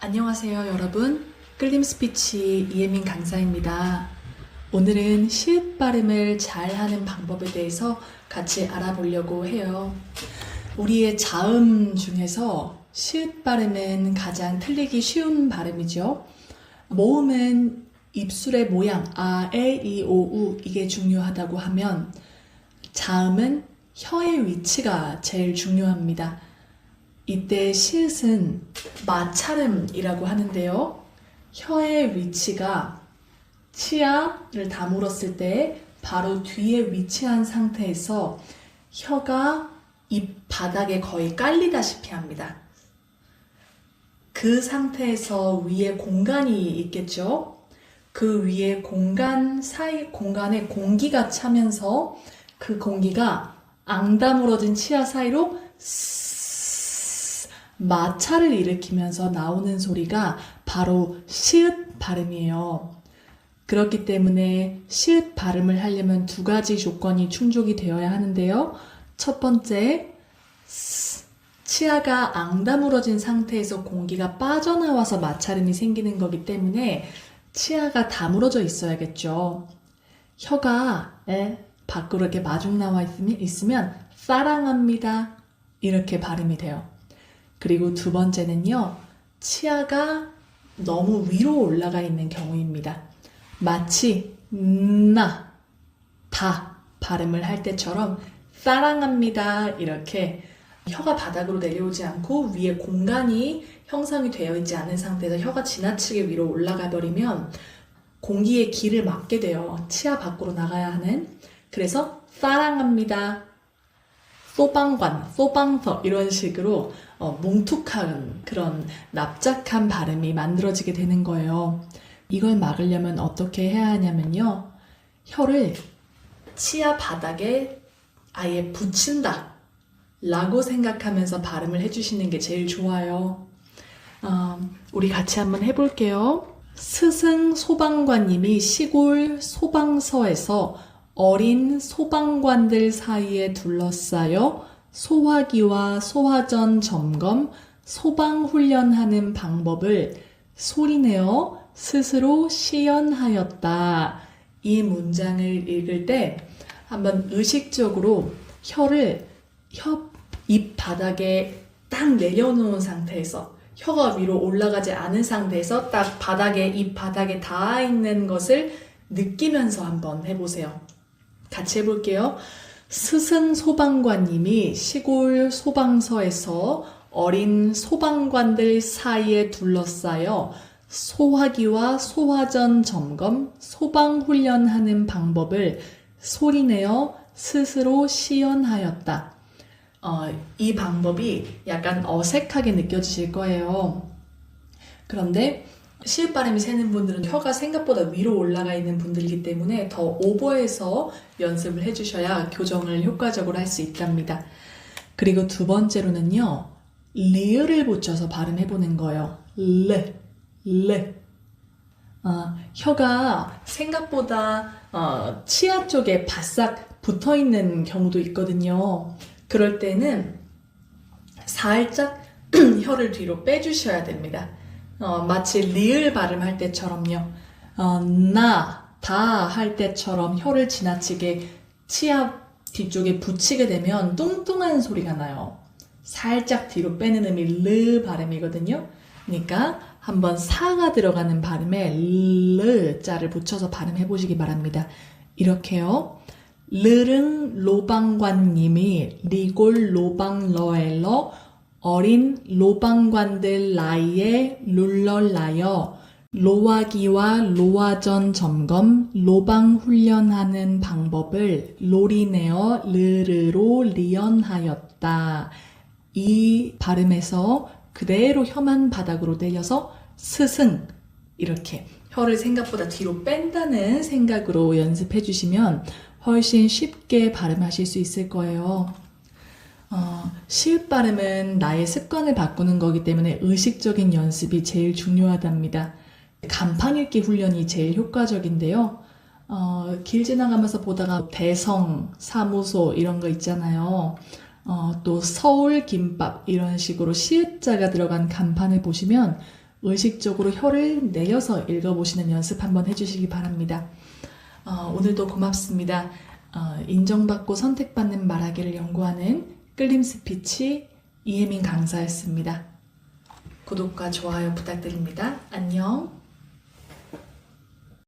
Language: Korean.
안녕하세요, 여러분. 끌림 스피치 이예민 강사입니다. 오늘은 시읒 발음을 잘 하는 방법에 대해서 같이 알아보려고 해요. 우리의 자음 중에서 시읒 발음은 가장 틀리기 쉬운 발음이죠. 모음은 입술의 모양, 아, 에, 이, 오, 우, 이게 중요하다고 하면 자음은 혀의 위치가 제일 중요합니다. 이때 시읒은 마찰음이라고 하는데요. 혀의 위치가 치아를 다물었을 때 바로 뒤에 위치한 상태에서 혀가 입 바닥에 거의 깔리다시피 합니다. 그 상태에서 위에 공간이 있겠죠? 그 위에 공간 사이, 공간에 공기가 차면서 그 공기가 앙다물어진 치아 사이로 마찰을 일으키면서 나오는 소리가 바로 시읒 발음이에요. 그렇기 때문에 시읒 발음을 하려면 두 가지 조건이 충족이 되어야 하는데요. 첫 번째, 스, 치아가 앙다물어진 상태에서 공기가 빠져나와서 마찰음이 생기는 거기 때문에 치아가 다물어져 있어야겠죠. 혀가 에, 밖으로 이렇게 마중 나와 있으면, 있으면 사랑합니다. 이렇게 발음이 돼요. 그리고 두 번째는요, 치아가 너무 위로 올라가 있는 경우입니다. 마치 나, 다 발음을 할 때처럼 사랑합니다. 이렇게 혀가 바닥으로 내려오지 않고 위에 공간이 형성이 되어 있지 않은 상태에서 혀가 지나치게 위로 올라가 버리면 공기의 길을 막게 돼요. 치아 밖으로 나가야 하는. 그래서 사랑합니다. 소방관, 소방서 이런 식으로 어, 뭉툭한 그런 납작한 발음이 만들어지게 되는 거예요. 이걸 막으려면 어떻게 해야 하냐면요. 혀를 치아 바닥에 아예 붙인다. 라고 생각하면서 발음을 해주시는 게 제일 좋아요. 어, 우리 같이 한번 해볼게요. 스승 소방관님이 시골 소방서에서 어린 소방관들 사이에 둘러싸여 소화기와 소화전 점검, 소방 훈련하는 방법을 소리내어 스스로 시연하였다. 이 문장을 읽을 때 한번 의식적으로 혀를 혀 입 바닥에 딱 내려놓은 상태에서 혀가 위로 올라가지 않은 상태에서 딱 바닥에 입 바닥에 닿아 있는 것을 느끼면서 한번 해보세요. 같이 해볼게요. 스승 소방관님이 시골 소방서에서 어린 소방관들 사이에 둘러싸여 소화기와 소화전 점검, 소방 훈련하는 방법을 소리내어 스스로 시연하였다. 어, 이 방법이 약간 어색하게 느껴지실 거예요. 그런데 발음이 새는 분들은 혀가 생각보다 위로 올라가 있는 분들이기 때문에 더 오버해서 연습을 해주셔야 교정을 효과적으로 할 수 있답니다. 그리고 두 번째로는요, 리을을 붙여서 발음해보는 거예요. 르, 르. 어, 혀가 생각보다 어, 치아 쪽에 바싹 붙어 있는 경우도 있거든요. 그럴 때는 살짝 혀를 뒤로 빼주셔야 됩니다. 어, 마치 리을 발음할 때처럼요. 어, 나, 다 할 때처럼 혀를 지나치게 치아 뒤쪽에 붙이게 되면 뚱뚱한 소리가 나요. 살짝 뒤로 빼는 음이 르 발음이거든요. 그러니까 한번 사가 들어가는 발음에 르 자를 붙여서 발음해 보시기 바랍니다. 이렇게요. 르릉 로방관님이 리골 로방러엘러 어린 로방관들 나이에 룰럴라여 로화기와 로화전 점검, 로방 훈련하는 방법을 로리내어 르르로 리연하였다. 이 발음에서 그대로 혀만 바닥으로 내려서 스승 이렇게 혀를 생각보다 뒤로 뺀다는 생각으로 연습해 주시면 훨씬 쉽게 발음하실 수 있을 거예요. 어, 시읒 발음은 나의 습관을 바꾸는 거기 때문에 의식적인 연습이 제일 중요하답니다. 간판 읽기 훈련이 제일 효과적인데요. 어, 길 지나가면서 보다가 대성, 사무소 이런 거 있잖아요. 어, 또 서울 김밥 이런 식으로 시읒자가 들어간 간판을 보시면 의식적으로 혀를 내려서 읽어보시는 연습 한번 해주시기 바랍니다. 어, 오늘도 고맙습니다. 어, 인정받고 선택받는 말하기를 연구하는 끌림 스피치 이혜민 강사였습니다. 구독과 좋아요 부탁드립니다. 안녕.